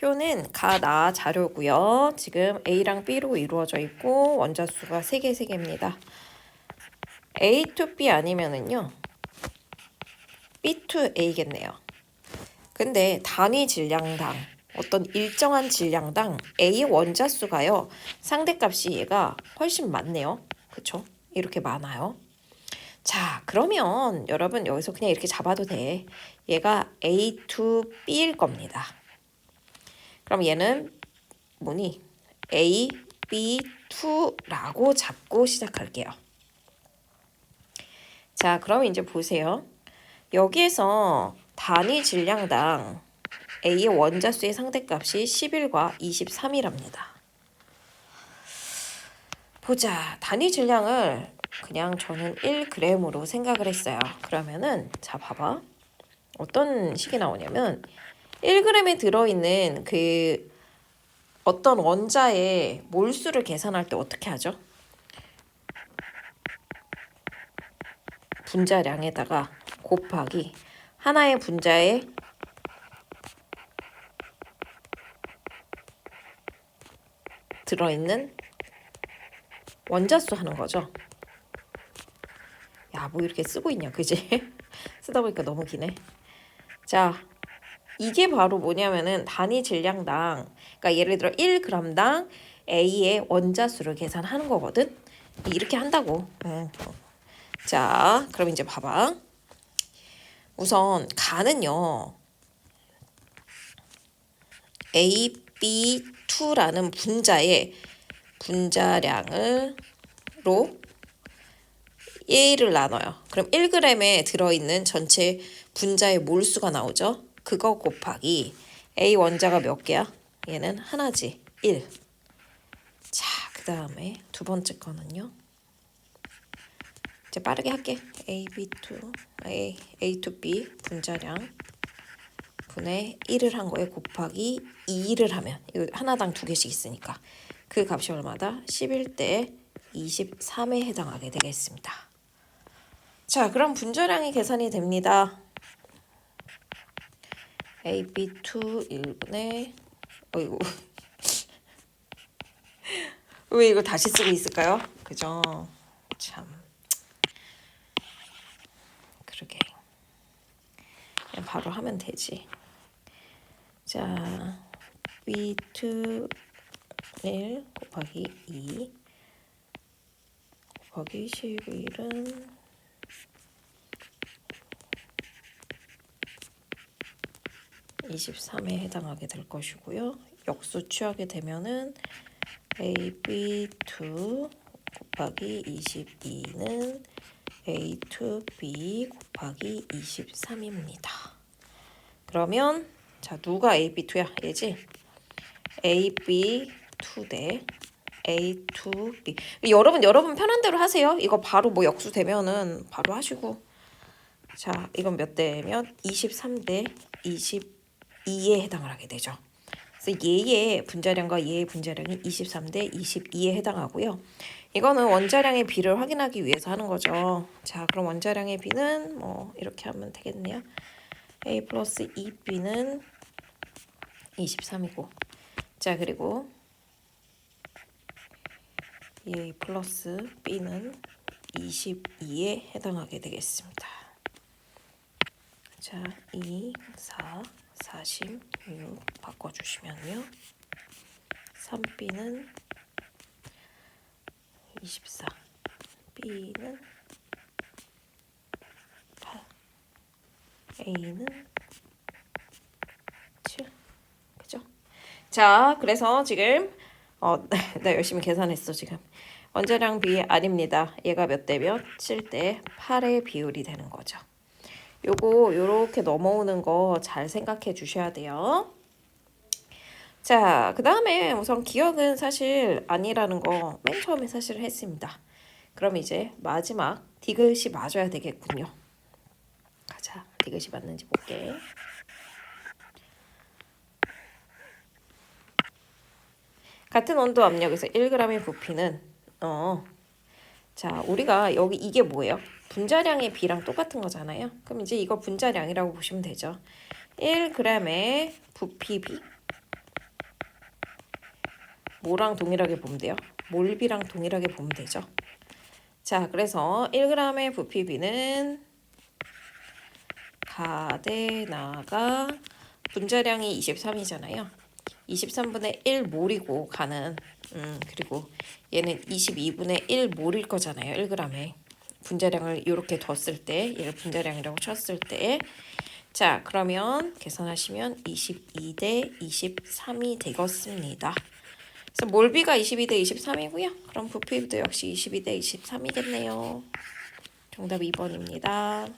표는 가 나 자료고요. 지금 A랑 B로 이루어져 있고 원자수가 3개, 3개입니다. A to B 아니면은요. B to A겠네요. 근데 단위 질량당 어떤 일정한 질량당 A 원자수가요. 상대값이 얘가 훨씬 많네요. 그쵸? 이렇게 많아요. 자, 그러면 여러분 여기서 그냥 이렇게 잡아도 돼. 얘가 A to B일 겁니다. 그럼 얘는 뭐니? A, B, 2라고 잡고 시작할게요. 자, 그럼 이제 보세요. 여기에서 단위 질량당 A의 원자수의 상대값이 11과 23이랍니다. 보자. 단위 질량을 그냥 저는 1g으로 생각을 했어요. 그러면은 자 봐봐. 어떤 식이 나오냐면 1g에 들어있는 그 어떤 원자의 몰수를 계산할 때 어떻게 하죠? 분자량에다가 곱하기 하나의 분자에 들어있는 원자수 하는 거죠. 야, 뭐 이렇게 쓰고 있냐, 그지? 쓰다 보니까 너무 기네. 자, 이게 바로 뭐냐면은 단위 질량당, 그러니까 예를 들어 1g당 A의 원자수를 계산하는 거거든. 이렇게 한다고. 응. 자, 그럼 이제 봐봐. 우선 가는요. A, B, 2라는 분자의 분자량을로 1을 나눠요. 그럼 1g에 들어있는 전체 분자의 몰수가 나오죠. 그거 곱하기 A 원자가 몇 개야? 얘는 하나지. 1. 자, 그 다음에 두 번째 거는요. 이제 빠르게 할게. A, B2, A, A to B 분자량 분의 1을 한 거에 곱하기 2를 하면 이거 하나당 두 개씩 있으니까 그 값이 얼마다? 11대 23에 해당하게 되겠습니다. 자, 그럼 분자량이 계산이 됩니다. AB2 1분의 어이구 왜 이거 다시 쓰고 있을까요? 그죠? 참 그러게 그냥 바로 하면 되지. 자 B2 1 곱하기 2 곱하기 11은 23에 해당하게 될 것이고요. 역수 취하게 되면은 AB2 곱하기 22는 A2B 곱하기 23입니다. 그러면 자 누가 AB2야? 얘지? AB2 대 A2B 여러분 여러분 편한 대로 하세요. 이거 바로 뭐 역수 되면은 바로 하시고 자 이건 몇 대면 23 대 22에 해당을 하게 되죠. 그래서 얘의 분자량과 얘의 분자량이 23대 22에 해당하고요. 이거는 원자량의 비를 확인하기 위해서 하는 거죠. 자, 그럼 원자량의 비는 뭐 이렇게 하면 되겠네요. A 플러스 2B는 23이고 자, 그리고 A 플러스 B는 22에 해당하게 되겠습니다. 자, 2, 4, 46 바꿔주시면요. 3B는 24, B는 8, A는 7. 그죠? 자, 그래서 지금 어, 나 열심히 계산했어 지금. 원자량 비 아닙니다. 얘가 몇 대 몇? 7대 8의 비율이 되는 거죠. 요거 요렇게 넘어오는 거 잘 생각해 주셔야 돼요. 자, 그 다음에 우선 기억은 사실 아니라는 거 맨 처음에 사실 했습니다. 그럼 이제 마지막 디귿이 맞아야 되겠군요. 가자, 디귿이 맞는지 볼게. 같은 온도 압력에서 1g의 부피는 어, 자, 우리가 여기 이게 뭐예요? 분자량의 비랑 똑같은 거잖아요. 그럼 이제 이거 분자량이라고 보시면 되죠. 1g의 부피 비 뭐랑 동일하게 보면 돼요? 몰비랑 동일하게 보면 되죠. 자, 그래서 1g의 부피비는 가데나가 분자량이 23이잖아요. 23분의 1 몰이고 가는 음, 그리고 얘는 22분의 1 몰일 거잖아요. 1g에. 분자량을 이렇게 뒀을 때 얘를 분자량이라고 쳤을 때 자, 그러면 계산하시면 22 대 23이 되겠습니다. 그래서 몰비가 22 대 23이고요. 그럼 부피비도 역시 22 대 23이겠네요. 정답 2번입니다.